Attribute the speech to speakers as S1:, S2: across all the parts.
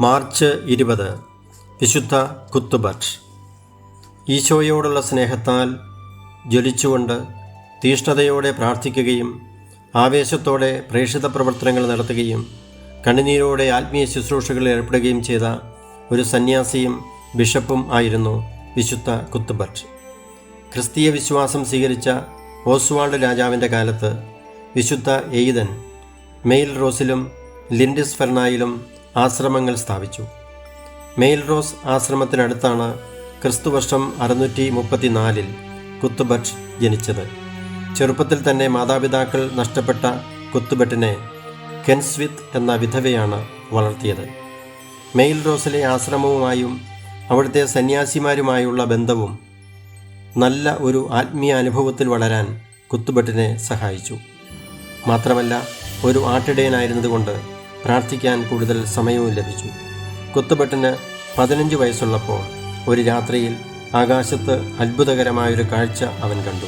S1: March ഇരുപത്. വിശുദ്ധ കുത്തുബട്ട് ഈശോയോടുള്ള സ്നേഹത്താൽ ജ്വലിച്ചുകൊണ്ട് തീഷ്ണതയോടെ പ്രാർത്ഥിക്കുകയും ആവേശത്തോടെ പ്രേക്ഷിത പ്രവർത്തനങ്ങൾ നടത്തുകയും കണ്ണുനീരോടെ ആത്മീയ ശുശ്രൂഷകളിൽ ഏർപ്പെടുകയും ചെയ്ത ഒരു സന്യാസിയും ബിഷപ്പും ആയിരുന്നു വിശുദ്ധ കുത്തുബട്ട് ക്രിസ്തീയ വിശ്വാസം സ്വീകരിച്ച ഓസ്വാൾഡ് രാജാവിന്റെ കാലത്ത് വിശുദ്ധ എയ്തൻ മെയിൽ റോസിലും ലിൻഡിസ് ഫെർണായിലും ആശ്രമങ്ങൾ സ്ഥാപിച്ചു. മെയിൽറോസ് ആശ്രമത്തിനടുത്താണ് ക്രിസ്തുവർഷം അറുന്നൂറ്റി മുപ്പത്തിനാലിൽ കുത്തുബട്ട് ജനിച്ചത്. ചെറുപ്പത്തിൽ തന്നെ മാതാപിതാക്കൾ നഷ്ടപ്പെട്ട കുത്തുബട്ടിനെ കെൻസ്വിത്ത് എന്ന വിധവയാണ് വളർത്തിയത്. മെയിൽ റോസിലെ ആശ്രമവുമായും അവിടുത്തെ സന്യാസിമാരുമായുള്ള ബന്ധവും നല്ല ഒരു ആത്മീയ അനുഭവത്തിൽ വളരാൻ കുത്തുബട്ടിനെ സഹായിച്ചു. മാത്രമല്ല ഒരു ആട്ടിടയനായിരുന്നതുകൊണ്ട് പ്രാർത്ഥിക്കാൻ കൂടുതൽ സമയവും ലഭിച്ചു. കുത്തുബട്ടിന് പതിനഞ്ച് വയസ്സുള്ളപ്പോൾ ഒരു രാത്രിയിൽ ആകാശത്ത് അത്ഭുതകരമായൊരു കാഴ്ച അവൻ കണ്ടു.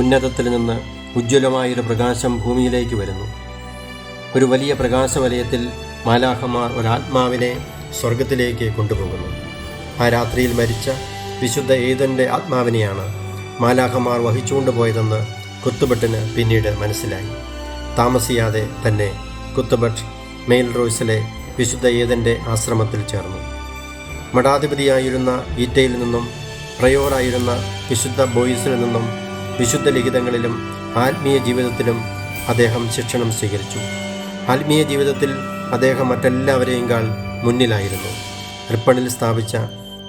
S1: ഉന്നതത്തിൽ നിന്ന് ഉജ്ജ്വലമായൊരു പ്രകാശം ഭൂമിയിലേക്ക് വരുന്നു. ഒരു വലിയ പ്രകാശവലയത്തിൽ മാലാഹമാർ ഒരാത്മാവിനെ സ്വർഗത്തിലേക്ക് കൊണ്ടുപോകുന്നു. ആ രാത്രിയിൽ മരിച്ച വിശുദ്ധ ഏതന്റെ ആത്മാവിനെയാണ് മാലാഹമാർ വഹിച്ചുകൊണ്ടുപോയതെന്ന് കുത്തുപെട്ടിന് പിന്നീട് മനസ്സിലായി. താമസിയാതെ തന്നെ കുത്തുബട്ട് മെയിൽ റോയ്സിലെ വിശുദ്ധ ഏതന്റെ ആശ്രമത്തിൽ ചേർന്നു. മഠാധിപതിയായിരുന്ന ഈറ്റയിൽ നിന്നും പ്രയോറായിരുന്ന വിശുദ്ധ ബോയിസിൽ നിന്നും വിശുദ്ധ ലിഖിതങ്ങളിലും ആത്മീയ ജീവിതത്തിലും അദ്ദേഹം ശിക്ഷണം സ്വീകരിച്ചു. ആത്മീയ ജീവിതത്തിൽ അദ്ദേഹം മറ്റെല്ലാവരെയും കാൾ മുന്നിലായിരുന്നു. റിപ്പണിൽ സ്ഥാപിച്ച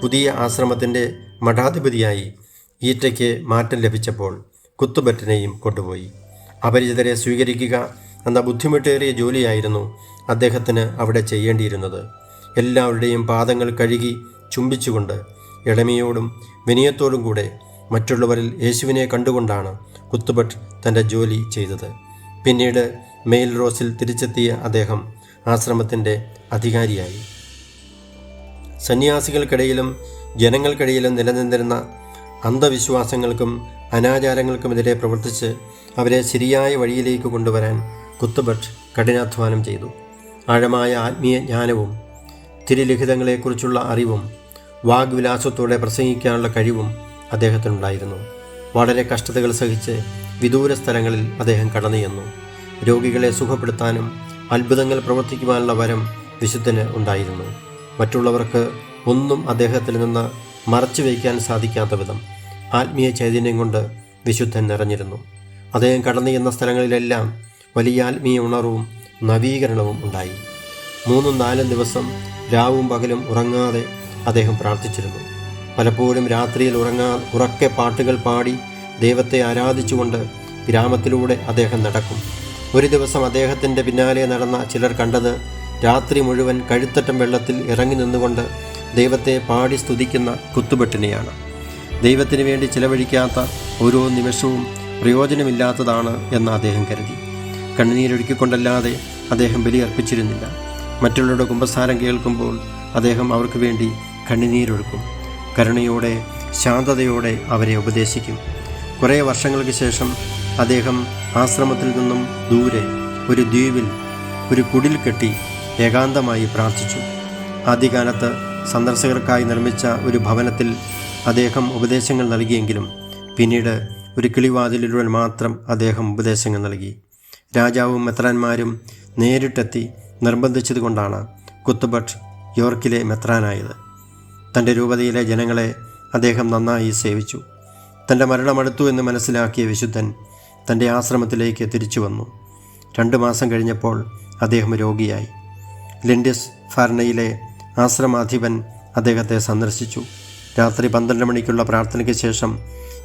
S1: പുതിയ ആശ്രമത്തിന്റെ മഠാധിപതിയായി ഈറ്റയ്ക്ക് മാറ്റം ലഭിച്ചപ്പോൾ കുത്തുബറ്റിനെയും കൊണ്ടുപോയി. അപരിചിതരെ സ്വീകരിക്കുക എന്ന ബുദ്ധിമുട്ടേറിയ ജോലിയായിരുന്നു അദ്ദേഹത്തിന് അവിടെ ചെയ്യേണ്ടിയിരുന്നത്. എല്ലാവരുടെയും പാദങ്ങൾ കഴുകി ചുംബിച്ചുകൊണ്ട് എളമിയോടും വിനയത്തോടും കൂടെ മറ്റുള്ളവരിൽ യേശുവിനെ കണ്ടുകൊണ്ടാണ് കുത്തുബട്ട് തന്റെ ജോലി ചെയ്തത്. പിന്നീട് മെയിൽ റോസിൽ തിരിച്ചെത്തിയ അദ്ദേഹം ആശ്രമത്തിന്റെ അധികാരിയായി. സന്യാസികൾക്കിടയിലും ജനങ്ങൾക്കിടയിലും നിലനിന്നിരുന്ന അന്ധവിശ്വാസങ്ങൾക്കും അനാചാരങ്ങൾക്കുമെതിരെ പ്രവർത്തിച്ച് അവരെ ശരിയായ വഴിയിലേക്ക് കൊണ്ടുവരാൻ കുത്തുബട്ട് കഠിനാധ്വാനം ചെയ്തു. ആഴമായ ആത്മീയ ജ്ഞാനവും തിരുലിഖിതങ്ങളെക്കുറിച്ചുള്ള അറിവും വാഗ്വിലാസത്തോടെ പ്രസംഗിക്കാനുള്ള കഴിവും അദ്ദേഹത്തിനുണ്ടായിരുന്നു. വളരെ കഷ്ടതകൾ സഹിച്ച് വിദൂര സ്ഥലങ്ങളിൽ അദ്ദേഹം കടന്നു ചെന്നു. രോഗികളെ സുഖപ്പെടുത്താനും അത്ഭുതങ്ങൾ പ്രവർത്തിക്കുവാനുള്ള വരം വിശുദ്ധന് ഉണ്ടായിരുന്നു. മറ്റുള്ളവർക്ക് ഒന്നും അദ്ദേഹത്തിൽ നിന്ന് മറച്ചു വയ്ക്കാൻ സാധിക്കാത്ത വിധം ആത്മീയ ചൈതന്യം കൊണ്ട് വിശുദ്ധൻ നിറഞ്ഞിരുന്നു. അദ്ദേഹം കടന്നു ചെന്ന സ്ഥലങ്ങളിലെല്ലാം വലിയ ആത്മീയ ഉണർവും നവീകരണവും ഉണ്ടായി. മൂന്നും നാലും ദിവസം രാവും പകലും ഉറങ്ങാതെ അദ്ദേഹം പ്രാർത്ഥിച്ചിരുന്നു. പലപ്പോഴും രാത്രിയിൽ ഉറങ്ങാ ഉറക്കെ പാട്ടുകൾ പാടി ദൈവത്തെ ആരാധിച്ചുകൊണ്ട് ഗ്രാമത്തിലൂടെ അദ്ദേഹം നടക്കും. ഒരു ദിവസം അദ്ദേഹത്തിന്റെ പിന്നാലെ നടന്ന ചിലർ കണ്ടത് രാത്രി മുഴുവൻ കഴുത്തറ്റം വെള്ളത്തിൽ ഇറങ്ങി നിന്നുകൊണ്ട് ദൈവത്തെ പാടി സ്തുതിക്കുന്ന കുത്തുപെട്ടിനെയാണ്. ദൈവത്തിന് വേണ്ടി ചിലവഴിക്കാത്ത ഓരോ നിമിഷവും പ്രയോജനമില്ലാത്തതാണ് എന്ന് അദ്ദേഹം കരുതി. കണ്ണുനീരൊഴുക്കിക്കൊണ്ടല്ലാതെ അദ്ദേഹം ബലിയർപ്പിച്ചിരുന്നില്ല. മറ്റുള്ളവരുടെ കുമ്പസാരം കേൾക്കുമ്പോൾ അദ്ദേഹം അവർക്ക് വേണ്ടി കണ്ണുനീരൊഴുക്കും. കരുണയോടെ ശാന്തതയോടെ അവരെ ഉപദേശിക്കും. കുറേ വർഷങ്ങൾക്ക് ശേഷം അദ്ദേഹം ആശ്രമത്തിൽ നിന്നും ദൂരെ ഒരു ദ്വീപിൽ ഒരു കുടിൽ കെട്ടി ഏകാന്തമായി പ്രാർത്ഥിച്ചു. ആദ്യകാലത്ത് സന്ദർശകർക്കായി നിർമ്മിച്ച ഒരു ഭവനത്തിൽ അദ്ദേഹം ഉപദേശങ്ങൾ നൽകിയെങ്കിലും പിന്നീട് ഒരു കിളിവാതിലിലൂടെ മാത്രം അദ്ദേഹം ഉപദേശങ്ങൾ നൽകി. രാജാവും മെത്രാന്മാരും നേരിട്ടെത്തി നിർബന്ധിച്ചതുകൊണ്ടാണ് കുത്തുബട്ട് യോർക്കിലെ മെത്രാനായത്. തന്റെ രൂപതയിലെ ജനങ്ങളെ അദ്ദേഹം നന്നായി സേവിച്ചു. തന്റെ മരണമടുത്തു എന്ന് മനസ്സിലാക്കിയ വിശുദ്ധൻ തന്റെ ആശ്രമത്തിലേക്ക് തിരിച്ചു വന്നു. രണ്ട് മാസം കഴിഞ്ഞപ്പോൾ അദ്ദേഹം രോഗിയായി. ലിൻഡിസ് ഫാർണയിലെ ആശ്രമാധിപൻ അദ്ദേഹത്തെ സന്ദർശിച്ചു. രാത്രി പന്ത്രണ്ട് മണിക്കുള്ള പ്രാർത്ഥനയ്ക്ക് ശേഷം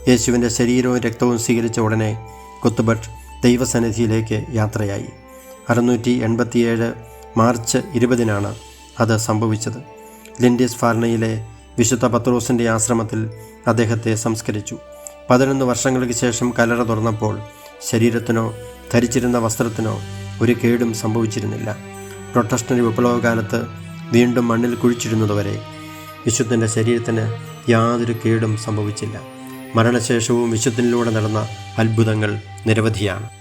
S1: യേശുവിന്റെ ശരീരവും രക്തവും സ്വീകരിച്ച ഉടനെ കുത്തുബട്ട് ദൈവസന്നിധിയിലേക്ക് യാത്രയായി. അറുന്നൂറ്റി എൺപത്തിയേഴ് മാർച്ച് ഇരുപതിനാണ് അത് സംഭവിച്ചത്. ലിൻഡിസ് ഫാർണയിലെ വിശുദ്ധ പത്രോസിന്റെ ആശ്രമത്തിൽ അദ്ദേഹത്തെ സംസ്കരിച്ചു. പതിനൊന്ന് വർഷങ്ങൾക്ക് ശേഷം കലറ തുറന്നപ്പോൾ ശരീരത്തിനോ ധരിച്ചിരുന്ന വസ്ത്രത്തിനോ ഒരു കേടും സംഭവിച്ചിരുന്നില്ല. പ്രൊട്ടസ്റ്റന്റ് വിപ്ലവകാലത്ത് വീണ്ടും മണ്ണിൽ കുഴിച്ചിരുന്നതുവരെ വിശുദ്ധന്റെ ശരീരത്തിന് യാതൊരു കേടും സംഭവിച്ചില്ല. മരണശേഷവും വിശുദ്ധനിലൂടെ നടന്ന അത്ഭുതങ്ങൾ നിരവധിയാണ്.